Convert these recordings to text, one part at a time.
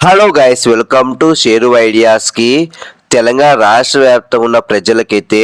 Hello guys welcome to share ఐడియాస్కి Telangana రాష్ట్ర వ్యాప్తంగా ఉన్న ప్రజలకైతే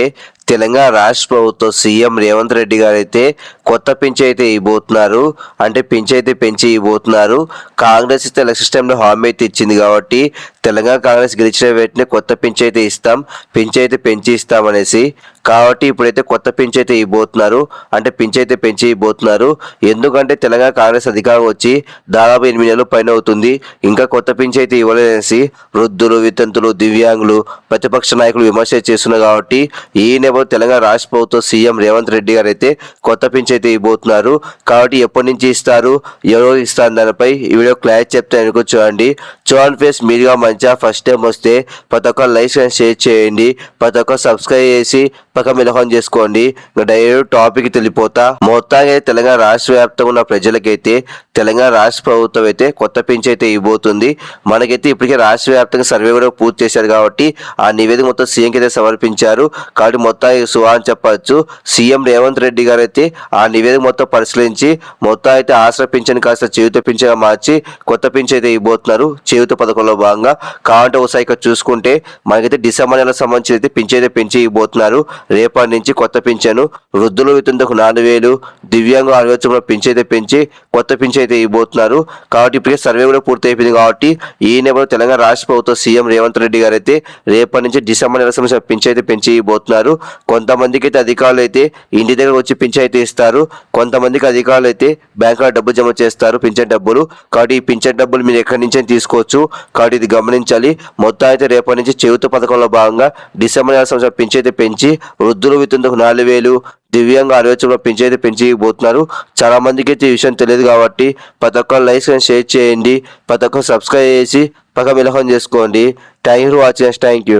తెలంగాణ రాష్ట్ర ప్రభుత్వం సీఎం రేవంత్ రెడ్డి గారు అయితే కొత్త పింఛ అయితే ఇవ్వబోతున్నారు. అంటే పింఛ అయితే పెంచి ఇవ్వబోతున్నారు. కాంగ్రెస్ అయితే ఎలక్షన్ టైంలో హామీ అయితే ఇచ్చింది కాబట్టి తెలంగాణ కాంగ్రెస్ గెలిచిన వెంటనే కొత్త పింఛ అయితే ఇస్తాం. పింఛ అయితే పెంచి ఇస్తామనేసి కాబట్టి ఇప్పుడైతే కొత్త పింఛ అయితే ఇవ్వబోతున్నారు. అంటే పింఛ అయితే పెంచి ఇవ్వబోతున్నారు. ఎందుకంటే తెలంగాణ కాంగ్రెస్ అధికారం వచ్చి దాదాపు ఎనిమిది నెలలు పైన అవుతుంది. ఇంకా కొత్త పింఛ అయితే ఇవ్వలేదనేసి వృద్ధులు వితంతులు దివ్యాంగులు ప్రతిపక్ష నాయకులు విమర్శ చేస్తున్నారు కాబట్టి ఈ నేపథ్యంలో తెలంగాణ రాష్ట్ర ప్రభుత్వం సీఎం రేవంత్ రెడ్డి గారు అయితే కొత్త పింఛ అయితే ఇవ్వబోతున్నారు. కాబట్టి ఎప్పటి నుంచి ఇస్తారు ఎవరు ఇస్తారు దానిపై ఈ వీడియో క్లారిటీ చెప్తే అనుకో చూడండి. చూడండి ఫేస్ మీరుగా మంచిగా ఫస్ట్ టైం వస్తే ప్రతి ఒక్క లైక్ అండ్ షేర్ చేయండి ప్రతి ఒక్క సబ్స్క్రైబ్ చేసి తప్పక మిలహం చేసుకోండి. డైరెక్ట్ టాపిక్ తెలిపోతా మొత్తానికి అయితే తెలంగాణ రాష్ట్ర వ్యాప్తంగా ఉన్న ప్రజలకైతే తెలంగాణ రాష్ట్ర ప్రభుత్వం అయితే కొత్త పింఛ అయితే ఇవ్వబోతుంది. మనకైతే ఇప్పటికే రాష్ట్ర వ్యాప్తంగా సర్వే కూడా పూర్తి చేశారు కాబట్టి ఆ నివేదిక మొత్తం సీఎంకి అయితే సమర్పించారు. కాబట్టి మొత్తానికి సుహా అని చెప్పచ్చు. సీఎం రేవంత్ రెడ్డి గారు అయితే ఆ నివేదిక మొత్తం పరిశీలించి మొత్తం అయితే ఆశ్రయ పింఛన్ కాస్త చేయుత పింఛన్గా మార్చి కొత్త పింఛన్ అయితే ఇవ్వబోతున్నారు. చేయుత పథకంలో భాగంగా. కాబట్టి ఒకసారి ఇక్కడ చూసుకుంటే మనకైతే డిసెంబర్ నెల సంబంధించి అయితే పింఛన్ అయితే పెంచి ఇవ్వబోతున్నారు. రేపటి నుంచి కొత్త పింఛను వృద్ధులు వితంతకు నాలుగు వేలు దివ్యాంగ ఆరోగ్యంలో పింఛ అయితే పెంచి కొత్త పింఛ అయితే ఇవ్వబోతున్నారు. కాబట్టి ఇప్పటికే సర్వే కూడా పూర్తి అయిపోయింది కాబట్టి ఈ నెలలో తెలంగాణ రాష్ట్ర ప్రభుత్వం సీఎం రేవంత్ రెడ్డి గారు అయితే రేపటి నుంచి డిసెంబర్ నెల సంబంధించిన పింఛ అయితే పెంచి ఇవ్వబోతున్నారు. కొంతమందికి అయితే అధికారులు అయితే ఇంటి దగ్గర వచ్చి పింఛ అయితే ఇస్తారు. కొంతమందికి అధికారులు అయితే బ్యాంకులో డబ్బు జమ చేస్తారు పింఛన్ డబ్బులు. కాబట్టి ఈ పింఛన్ డబ్బులు మీరు ఎక్కడి నుంచి తీసుకోవచ్చు. కాబట్టి ఇది గమనించాలి. మొత్తం అయితే రేపటి నుంచి చెవిత పథకంలో భాగంగా డిసెంబర్ నెల సంవత్సరం పింఛ అయితే పెంచి వృద్ధులు వితందుకు నాలుగు వేలు దివ్యంగా ఆలోచన పెంచి అయితే పెంచి పోతున్నారు చాలా మందికి అయితే ఈ విషయం తెలియదు కాబట్టి ప్రతి ఒక్క లైక్ అండ్ షేర్ చేయండి ప్రతి ఒక్క సబ్స్క్రైబ్ చేసి పక్క మిలహం చేసుకోండి. Thank you for watching thank you.